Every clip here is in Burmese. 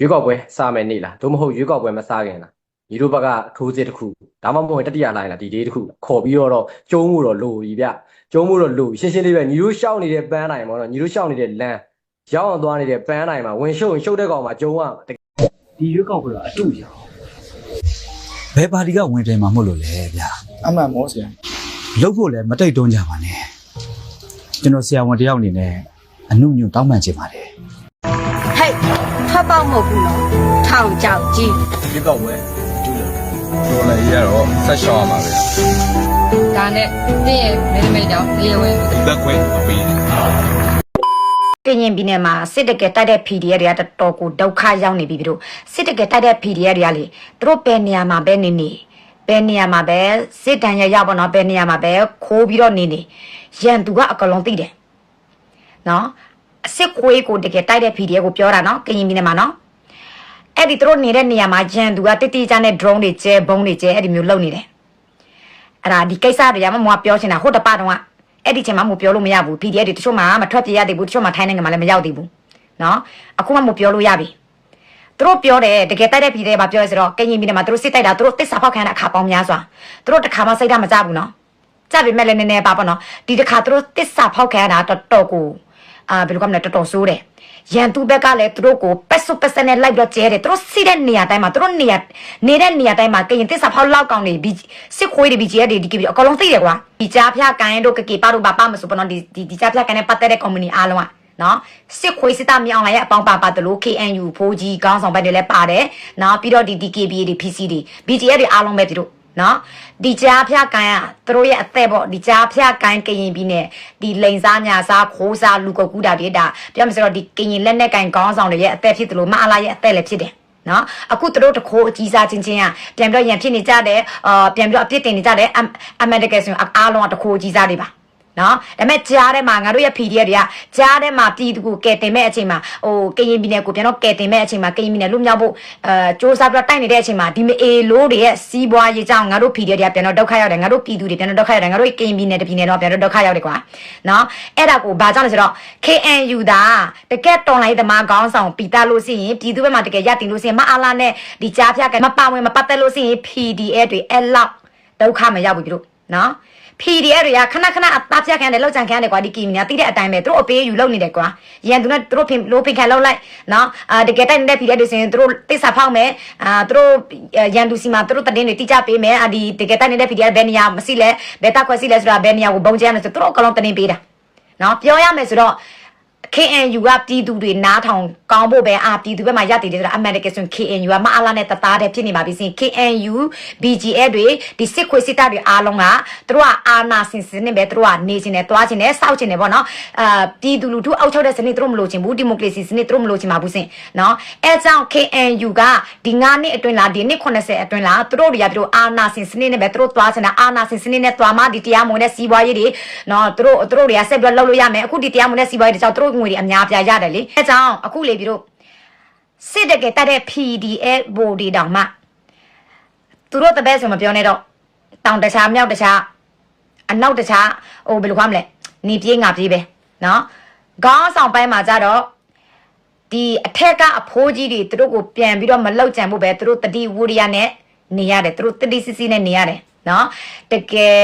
ရွေးကောက်ပွဲစားမယ်နေ့လားသို့မဟုတ်ရွေးကောက်ပွဲမစားခင်လားညီတို့ဘက်ကထိုးစစ်တစ်ခုဒါမှမဟုတ်တတိယလိုင်းလားဒီဒေးတစ်ခုခေါ်ပြီးတော့ကျုံးမှုတော့လိုပြီဗျကျုံးမှုတော့လိုပြီရှင်းရှင်းလေးပဲညီတို့ရှောက်နေတဲ့ပန်းတိုင်းပေါ့နော်ညီတို့ရှောက်နေတဲ့လမ်းရောက်အောင်သွားနေတဲ့ပန်းတိုင်းမှာဝင်ရှုပ်ရင်ရှုပ်တဲ့ကောင်မှာကျုံးရမှာတကယ်ဒီရွေးကောက်ပွဲကအတူရအောင်ဘယ်ပါတီကဝင်တယ်မှာမဟုတ်လို့လဲဗျာအမှန်မောဆရာလှုပ်ဖို့လည်းမတိတ်တွန်းကြပါနဲ့ကျွန်တော်ဆရာဝန်တယောက်အနေနဲ့အနုညွတ်တောင်းပန်ချင်ပါတယ်ဟဲ့ထပ်ပေါ က်မဟုတ်ဘူးနော်ထောင်ကြောက်ကြီးဒီကောက်ဝဲတူတယ်တော်လည်းရတော့ဆက်ရှောင်းရမှာပဲဒါနဲ့တင့်ရဲ့မင်းမိတ်ကြောင့်နေဝင်ဒီဘက်ခွဲမပေးနဲ့ကရင်ပြည်နယ်မှာစစ်တကယ်တိုက်တဲ့ PDF တွေကတော်တော်ကိုဒုက္ခရောက်နေပြီပြီတို့စစ်တကယ်တိုက်တဲ့ PDF တွေကလေသူတို့ဘယ်နေရာမှာပဲနေနေဘယ်နေရာမှာပဲစစ်တမ်းရရောက်ပေါ့နော်ဘယ်နေရာမှာပဲခိုးပြီးတော့နေနေရန်သူကအကလုံးသိတယ်နော် အစစ်ခွေးကိုတကယ်တိုက်တဲ့ PDF ကိုပြောတာနော်ကရင်ပြည်နယ်မှာနော်အဲ့ဒီသူတို့နေတဲ့နေရာမှာရန်သူကတိတိကျကျနဲ့ drone တွေကျဲဘုံတွေကျဲအဲ့ဒီမျိုးလုပ်နေတယ်အဲ့ဒါဒီကိစ္စတွေကမမပြောချင်တာဟိုတပတော့ကအဲ့ဒီချိန်မှာမပြောလို့မရဘူး PDF တွေတချို့မှမထွက်ပြေးရသေးဘူးတချို့မှထိုင်းနိုင်ငံမှာလည်းမရောက်သေးဘူးနော်အခုမှမပြောလို့ရပြီသူတို့ပြောတယ်တကယ်တိုက်တဲ့ PDF ကပြောရဆိုတော့ကရင်ပြည်နယ်မှာသူတို့စစ်တိုက်တာသူတို့တစ္ဆာဖောက်ခံတဲ့အခါပေါင်းများစွာသူတို့တစ်ခါမှစိတ်ဓာတ်မကြဘူးနော်ကြပြီမဲ့လည်းနည်းနည်းပါပေါ့နော်ဒီတစ်ခါသူတို့တစ္ဆာဖောက်ခံရတာတော်တော်ကို အာဘယ်လိုကမလဲတော်တော်ဆိုးတယ်ရန်သူဘက်ကလည်းသူတို့ကိုပက်ဆုပက်စနဲ့လိုက်ပြီးတော့ကျဲတယ်သူတို့စီးတဲ့နေရာတိုင်းမှာသူတို့နေရာနေတဲ့နေရာတိုင်းမှာကရင်တစ္ဆာဖောက်လောက်ကောင်တွေဘီစစ်ခွေးတွေဘီဂျီအက်တွေဒီကပြီးအကောင်လုံးသိတယ်ကွာဒီကြားဖျားကိုင်းတို့ကကေပါတို့ပါပါမဆိုပေါ့နော်ဒီဒီဒီကြားဖျားကိုင်းနဲ့ပတ်သက်တဲ့ company အားလုံးကနော်စစ်ခွေးစစ်သားမြောင်လာရဲ့အပေါင်းပါပါတယ်လို့ KNU ဖိုးကြီးကောင်းဆောင်ဘက်တွေလည်းပါတယ်နော်ပြီးတော့ဒီ DKBA တွေ PC တွေ BGF တွေအားလုံးပဲဒီတို့ နော်ဒီကြားဖျားကိုင်းကသူတို့ရဲ့အသက်ပေါ့ဒီကြားဖျားကိုင်းကရင်ပြီးနဲ့ဒီလိန်စားညာစားခိုးစားလူကုတ်ကူးတာတွေဒါပြောမှဆိုတော့ဒီကရင်လက်နဲ့ကိုင်းကောင်းဆောင်တွေရဲ့အသက်ဖြစ်တယ်လို့မအားလာရဲ့အသက်လည်းဖြစ်တယ်နော်အခုသူတို့တခိုးအကြီးစားချင်းချင်းကပြန်ပြီးတော့ရန်ဖြစ်နေကြတယ်အာပြန်ပြီးတော့အပြစ်တင်နေကြတယ်အအမန်တကယ်ဆိုရင်အားလုံးကတခိုးအကြီးစားတွေပါ နော်ဒါပေမဲ့ကြားထဲမှာငါတို့ရဲ့ PDF တွေကကြားထဲမှာပြည်သူကိုကယ်တင်မဲ့အချိန်မှာဟိုကရင်ပြည်နယ်ကိုပြန်တော့ကယ်တင်မဲ့အချိန်မှာကရင်ပြည်နယ်လူမြောက်ဖို့အဲစ조사ပြီးတော့တိုက်နေတဲ့အချိန်မှာဒီမအေလို့တွေရဲ့စီးပွားရေးကြောင့်ငါတို့ PDF တွေကပြန်တော့ဒုက္ခရောက်တယ်ငါတို့ပြည်သူတွေပြန်တော့ဒုက္ခရောက်တယ်ငါတို့ကရင်ပြည်နယ်တပြည်နယ်တော့ပြန်တော့ဒုက္ခရောက်တယ်ကွာနော်အဲ့ဒါကိုဘာကြောင့်လဲဆိုတော့ KNU ဒါတကက်တော်လိုင်းသမားကောင်းဆောင်ပီတာလို့ရှိရင်ပြည်သူဘက်မှာတကယ်ရတင်လို့ရှိရင်မအားလာနဲ့ဒီကြားဖြတ်ကမပါဝင်မပတ်သက်လို့ရှိရင် PDF တွေအဲ့လောက်ဒုက္ခမရောက်ဘူးပြည် တို့နော် PDF တွေကခဏခဏအသားပြတ်ခံတယ်လောက်ကြံခံတယ်ကွာဒီကီမီနာတိတဲ့အတိုင်းပဲသူတို့အပေးယူလုပ်နေတယ်ကွာရန်သူနဲ့သူတို့ဖင်လိုဖင်ခံလောက်လိုက်နော်အာတကယ်တိုက်နေတဲ့ PDF တွေဆိုရင်သူတို့တိစ္ဆာဖောက်မယ်အာသူတို့ရန်သူစီမှာသူတို့တည်င်းတွေတိကျပေးမယ်အာဒီတကယ်တိုက်နေတဲ့ PDF ဘယ်နေရာမရှိလဲဘယ်တက်ခွက်ရှိလဲဆိုတာဘယ်နေရာကိုဘုံကျမ်းလဲဆိုသူတို့အကလုံးတည်င်းပေးတာနော်ပြောရမယ်ဆိုတော့ KNU ကပြည်သူတွေနားထောင်ကောင်းဖို့ပဲအာပြည်သူဘက်မှာရတည်တယ်ဆိုတာအမှန်တကယ်ဆိုရင် KNU ကမအားလာနဲ့တသားတည်းဖြစ်နေပါပြီစင် KNU BGF တွေဒီစစ်ခွေစစ်တပ်တွေအားလုံးကသူတို့ကအာနာစင်စနစ်ပဲသူတို့ကနေချင်တယ်တွားချင်တယ်စောက်ချင်တယ်ပေါ့နော်အာပြည်သူလူထုအောက်ချုပ်တဲ့စနစ်သူတို့မလိုချင်ဘူးဒီမိုကရေစီစနစ်သူတို့မလိုချင်ပါဘူးစင်နော်အဲကြောင့် KNU ကဒီ9နှစ်အတွင်းလားဒီနှစ်80အတွင်းလားသူတို့တွေကသူတို့အာနာစင်စနစ်နဲ့ပဲသူတို့တွားချင်တာအာနာစင်စနစ်နဲ့တွားမှဒီတရားမဝင်တဲ့စီးပွားရေးတွေနော်သူတို့သူတို့တွေကဆက်ပြီးလှုပ်လို့ရမယ်အခုဒီတရားမဝင်တဲ့စီးပွားရေးတွေကြောင့်သူတို့ငွေတွေအများပြားရတယ်လေအဲကြောင့်အခုလေပြီးတော့စစ်တကယ်တက်တဲ့ PDF ဘိုဒီတောင်မှသူတို့တပည့်ဆိုမပြောနဲ့တော့တောင်တခြားမြောက်တခြားအနောက်တခြားဟိုဘယ်လိုခေါမလဲနေပြေးငါပြေးပဲနော်ခေါင်းဆောင်ပိုင်းမှာကြတော့ဒီအထက်ကအဖိုးကြီးတွေသူတို့ကိုပြန်ပြီးတော့မလောက်ကြံဖို့ပဲသူတို့တတိဝိရိယနဲ့နေရတယ်သူတို့တတိစစ်စစ်နဲ့နေရတယ်နော်တကယ်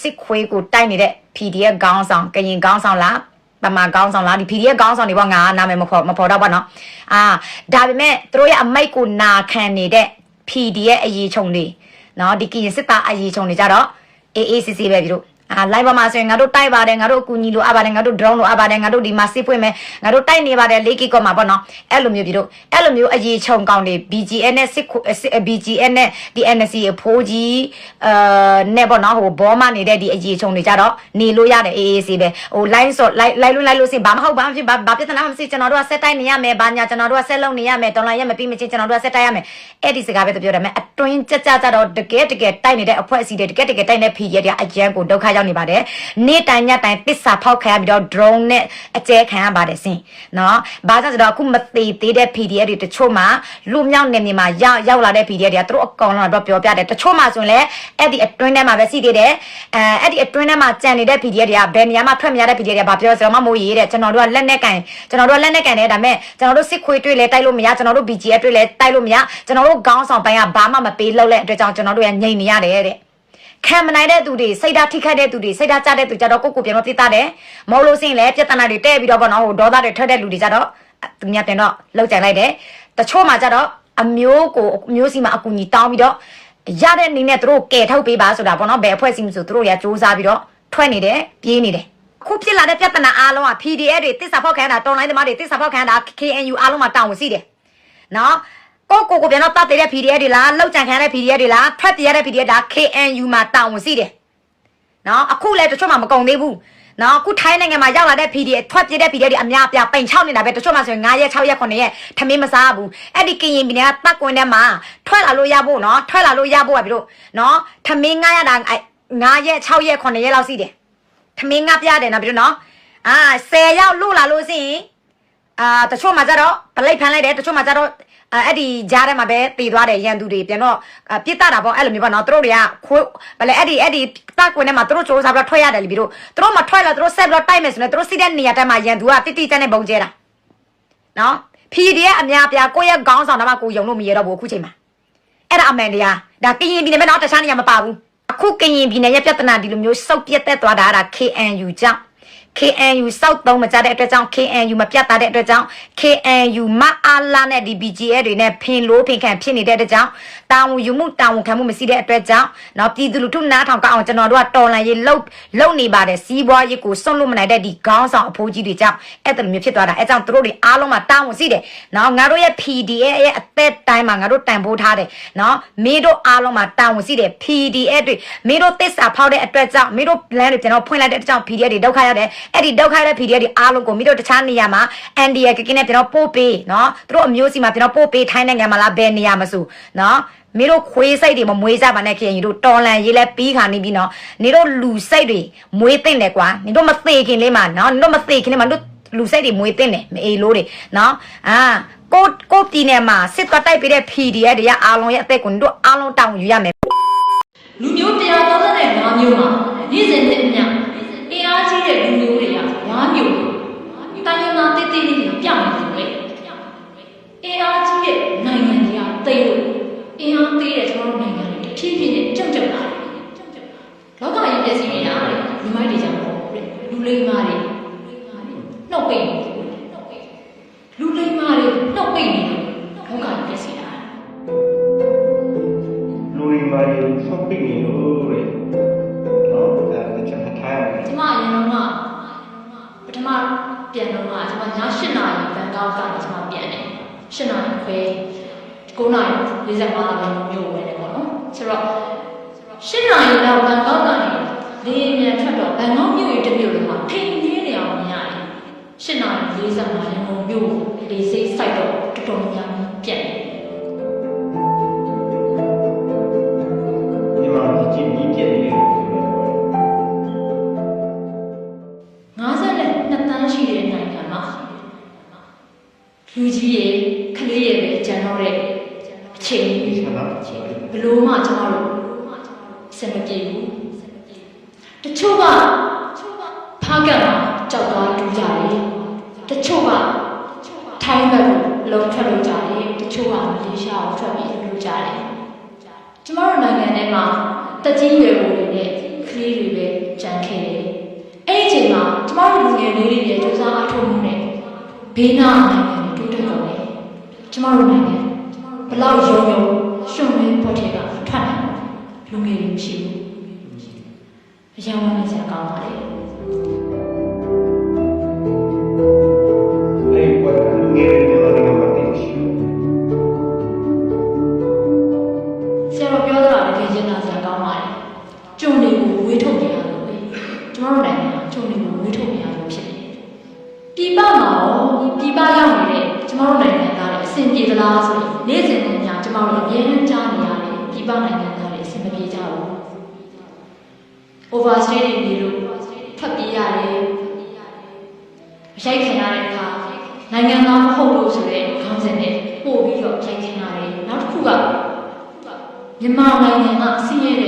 စစ်ခွေးကိုတိုက်နေတဲ့ PDF ခေါင်းဆောင်ကရင်ခေါင်းဆောင်လား ပမာကောင်းဆောင်လားဒီ PDF ကောင်းဆောင်တွေပေါ့ငါနာမည်မဖော်မဖော်တော့ပါနော်အာဒါပေမဲ့သူတို့ရဲ့အမိတ်ကိုနာခံနေတဲ့ PDF အရေးချုံတွေနော်ဒီကရင်စစ်သားအရေးချုံတွေကြတော့အေးအေးစစ်စစ်ပဲပြီတို့ အာ live ပေါ်မှာဆိုရင်ငါတို့တိုက်ပါတယ်ငါတို့အကူညီလိုအပ်ပါတယ်ငါတို့ drone လိုအပ်ပါတယ်ငါတို့ဒီမှာစစ်ပွင့်မယ်ငါတို့တိုက်နေပါတယ်လေးကီကောမှာပေါ့နော်အဲ့လိုမျိုးပြီတို့အဲ့လိုမျိုးအရေးချုံကောင်းတွေ BGN နဲ့စစ်ခွစစ် BGN နဲ့ဒီ NC အဖိုးကြီးအာနဲ့ပေါ့နော်ဟိုဘောမနေတဲ့ဒီအရေးချုံတွေကြတော့နေလို့ရတယ်အေးအေးစေးပဲဟို line ဆို line line လို့ line လို့စင်ဘာမဟုတ်ဘာမဖြစ်ဘာဘာပြဿနာမှမရှိကျွန်တော်တို့ကဆက်တိုက်နေရမယ်ဘာညာကျွန်တော်တို့ကဆက်လုံးနေရမယ်ဒေါ်လာရမပြီးမချင်းကျွန်တော်တို့ကဆက်တိုက်ရမယ်အဲ့ဒီစကားပဲပြောတယ်မယ်အတွင်းကြကြကြတော့တကယ်တကယ်တိုက်နေတဲ့အဖွဲ့အစည်းတွေတကယ်တကယ်တိုက်နေတဲ့ဖီရက်တွေအရန်ကိုဒုက္ခရရောက်နေပါတယ်နေ့တိုင်းညတိုင်းပစ္စာဖောက်ခံရပြီးတော့ drone နဲ့အကျဲခံရပါတယ်စင်နော်ဘာကြောင့်ဆိုတော့အခုမသေးသေးတဲ့ PDF တွေတချို့မှာလူမြောက်နေမြေမှာရောက်ရောက်လာတဲ့ PDF တွေကသူတို့အကောင်လုံးတော့ပြောပြတယ်တချို့မှာဆိုရင်လည်းအဲ့ဒီအတွင်းထဲမှာပဲစီသေးတယ်အဲအဲ့ဒီအတွင်းထဲမှာကြံနေတဲ့ PDF တွေကဘယ်နေရာမှာထွက်မရတဲ့ PDF တွေကဘာပြောဆိုတော့မမိုးရေးတဲ့ကျွန်တော်တို့ကလက်နဲ့ကန်ကျွန်တော်တို့ကလက်နဲ့ကန်တယ်ဒါပေမဲ့ကျွန်တော်တို့စစ်ခွေးတွေ့လဲတိုက်လို့မရကျွန်တော်တို့ BGF တွေ့လဲတိုက်လို့မရကျွန်တော်တို့ခေါင်းဆောင်ပိုင်းကဘာမှမပေးလောက်တဲ့အတွက်ကြောင့်ကျွန်တော်တို့ရငြိမ်နေရတယ်တဲ့ ခံမနိုင်တဲ့သူတွေစိတ်ဓာတ်ထိခိုက်တဲ့သူတွေစိတ်ဓာတ်ကျတဲ့သူကြတော့ကိုယ့်ကိုယ်ပြန်တော့တိတာတယ်မဟုတ်လို့စင်လဲပြဿနာတွေတဲ့ပြီးတော့ဗောနော်ဟိုဒေါသတွေထွက်တဲ့လူတွေကြတော့သူများပြန်တော့လောက်ကြိုင်လိုက်တယ်တချို့မှကြတော့အမျိုးကိုအမျိုးစီမှာအကူကြီးတောင်းပြီးတော့ရတဲ့အနေနဲ့သူတို့ကယ်ထုတ်ပေးပါဆိုတာဗောနော်ဘယ်အဖွဲ့အစည်းမဆိုသူတို့ရစူးစမ်းပြီးတော့ထွက်နေတယ်ပြေးနေတယ်ခုဖြစ်လာတဲ့ပြဿနာအားလုံးက PDF တွေတစ္ဆာဖောက်ခံရတာတော်လိုင်းသမားတွေတစ္ဆာဖောက်ခံရတာ KNU အားလုံးမှာတောင်းဝင်စီတယ်နော် ကိုကိုကိုပြန်တော့တတ်တဲ့ PDF တွေလားလောက်ကြံခံရတဲ့ PDF တွေလားဖတ်ပြရတဲ့ PDF ဒါ KNU မှာတောင်းဝင်စီတယ်နော်အခုလည်းတချို့မှမကုန်သေးဘူးနော်အခုထိုင်းနိုင်ငံမှာရောက်လာတဲ့ PDF ထွက်ပြေးတဲ့ PDF တွေအများအပြားပိန်ချောက်နေတာပဲတချို့မှဆိုရင်9ရက်6ရက်9ရက်ထမင်းမစားဘူးအဲ့ဒီကရင်ပြည်နယ်ကတက်ကွင်းထဲမှာထွက်လာလို့ရဖို့နော်ထွက်လာလို့ရဖို့ကပြီးတော့နော်ထမင်း9ရက်တာ9ရက်6ရက်9ရက်လောက်စီတယ်ထမင်းငါပြတယ်နော်ပြီးတော့နော်အာ10ရောက်လို့လာလို့စင်အာတချို့မှာကြတော့ပလိတ်ဖမ်းလိုက်တယ်တချို့မှာကြတော့ အာအဲ့ဒီကြားထဲမှာပဲတည်သွားတယ်ရန်သူတွေပြန်တော့အာပြစ်တတာပေါ့အဲ့လိုမျိုးပေါ့နော်သူတို့တွေကခိုးဗလဲအဲ့ဒီအဲ့ဒီတက်ကွင်းထဲမှာသူတို့စ조사ပြီးတော့ထွက်ရတယ်လीပြီးတော့သူတို့မထွက်လာသူတို့ဆက်ပြီးတော့တိုက်မယ်ဆိုရင်သူတို့စိတဲ့နေရာတိုင်းမှာရန်သူကတိတိကျကျနဲ့ပုံကျဲတာနော်ဖီဒီရဲ့အများပြားကိုယ့်ရဲ့ခေါင်းဆောင်တော့မှကိုယုံလို့မရတော့ဘူးအခုချိန်မှာအဲ့ဒါအမှန်တရားဒါကရင်ပြည်နယ်မှာတော့တခြားနေရာမပါဘူးအခုကရင်ပြည်နယ်ရဲ့ပြဿနာဒီလိုမျိုးစုပ်ပြတ်သက်သွားတာအဲ့ဒါ KNU ကြောင့် KNU စောက်သုံးမကြတဲ့အတွက်ကြောင့် KNU မပြတ်သားတဲ့အတွက်ကြောင့် KNU မအားလာနဲ့ဒီ BGF တွေနဲ့ဖင်လို့ဖင်ခံဖြစ်နေတဲ့အတွက်ကြောင့်တာဝန်ယူမှုတာဝန်ခံမှုမရှိတဲ့အတွက်ကြောင့်နော်ပြည်သူလူထုနားထောင်ကအောင်ကျွန်တော်တို့ကတော်လန်ရေးလှုပ်လှုပ်နေပါတယ်စီးပွားရေးကိုစွန့်လို့မနိုင်တဲ့ဒီခေါင်းဆောင်အဖိုးကြီးတွေကြောင့်အဲ့တလိုမျိုးဖြစ်သွားတာအဲ့ကြောင့်တို့တွေအားလုံးမှာတာဝန်ရှိတယ်နော်ငါတို့ရဲ့ PDA ရဲ့အသက်တိုင်းမှာငါတို့တန်ဖိုးထားတယ်နော်မင်းတို့အားလုံးမှာတာဝန်ရှိတယ် PDA တွေမင်းတို့တစ္ဆာဖောက်တဲ့အတွက်ကြောင့်မင်းတို့လမ်းတွေကျွန်တော်ဖွင့်လိုက်တဲ့အတွက်ကြောင့် PDA တွေဒုက္ခရောက်တယ်အဲ့ဒီဒုက္ခတဲ့ PDF တွေအားလုံးကိုမိတို့တခြားနေရာမှာ NDA ကကင်းနဲ့ကျွန်တော်ပို့ပေးနော်သူတို့အမျိုးစီမှာကျွန်တော်ပို့ပေးထိုင်းနိုင်ငံမှာလားဘယ်နေရာမဆိုနော်မင်းတို့ခွေးစိတ်တွေမမွေးကြပါနဲ့ခင်ညီတို့တော်လန်ရေးလဲပြီးခါနေပြီနော်နေတို့လူစိတ်တွေမွေးသိမ့်တယ်ကွာနေတို့မသေးခင်လေးမှာနော်နေတို့မသေးခင်လေးမှာတို့လူစိတ်တွေမွေးသိမ့်တယ်မအေလို့တွေနော်အာကိုကိုပြည်နယ်မှာစစ်တော်တိုက်ပေးတဲ့ PDF တွေကအာလုံးရဲ့အသက်ကိုတို့အာလုံးတောင်းယူရမယ်လူမျိုး135မျိုးမှာနေ့စဉ်နဲ့အမျှ အင်အားကြီးတဲ့လူမျိုးတွေက5မျိုးတိုင်းရင်းသားတိတိလေးတွေပြောင်းနေတယ် 8နာရီခွဲ9နာရီ45လောက်မျိုးဝင်တယ်ပေါ့နော်ဆိုတော့8နာရီလောက်ဘန်ကောက်ကနေလေယာဉ်မြန်ထွက်တော့ဘန်ကောက်မြို့ရဲ့တစ်မြို့လုံးမှာထိန်နေနေအောင်မြင်ရတယ်8နာရီ45ရန်ကုန်မြို့လေစိတ်စိုက်တော့တော်တော်များများပြန်တယ် လို့မှကျမတို့စင်မပြေဘူးတချို့ကဖားကတ်မှာကြောက်သွားတူကြတယ်တချို့ကထိုင်းဘက်ကိုလုံးထွက်လို့ကြတယ်တချို့ကမလေးရှားကိုထွက်ပြီးလို့ကြတယ်ကျမတို့နိုင်ငံထဲမှာတက်ကြီးရွယ်အိုတွေနဲ့ကလေးတွေပဲကြံခဲ့တယ်အဲ့ဒီအချိန်မှာကျမတို့လူငယ်လေးတွေရဲ့စူးစမ်းအထောက်မှုနဲ့ဘေးနားနိုင်ငံတွေတိုးတက်တော့တယ်ကျမတို့နိုင်ငံဘလောက်ရုံရုံရှုံမဲပေါ်ထဲက ထွက်လာလူငယ်တွေမရှိဘူးအယောင်ဝမ်းနေစရာကောင်းပါလေအဲ့ဘာလူငယ်တွေလည်းငါမသိရှိဆရာတော်ပြောတာလည်းကျင်းလာစရာကောင်းပါလေကျုံတွေကိုဝေးထုတ်နေရလို့ပဲကျမတို့နိုင်ငံကကျုံတွေကိုဝေးထုတ်နေရလို့ဖြစ်နေတယ်ပြည်ပမှာရောပြည်ပရောက်နေတဲ့ကျမတို့နိုင်ငံသားတွေအဆင်ပြေသလားဆိုရင်နေ့စဉ်နဲ့ည ပနိုင်ငံသားတွေအဆင်မပြေကြဘူး overstay တွေနေလို့ထွက်ပြေးရတယ်အရိုက်ခံရတဲ့အခါနိုင်ငံသားမဟုတ်လို့ဆိုတဲ့ခေါင်းစဉ်နဲ့ပို့ပြီးတော့ရိုက်ခံရတယ်နောက်တစ်ခုကမြန်မာနိုင်ငံကဆင်းရဲတဲ့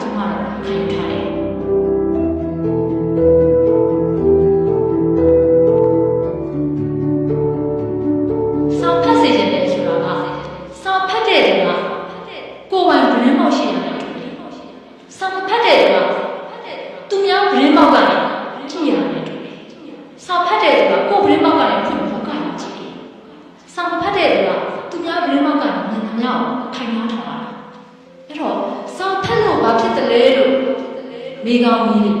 tomorrow, I'm tired. 没高没低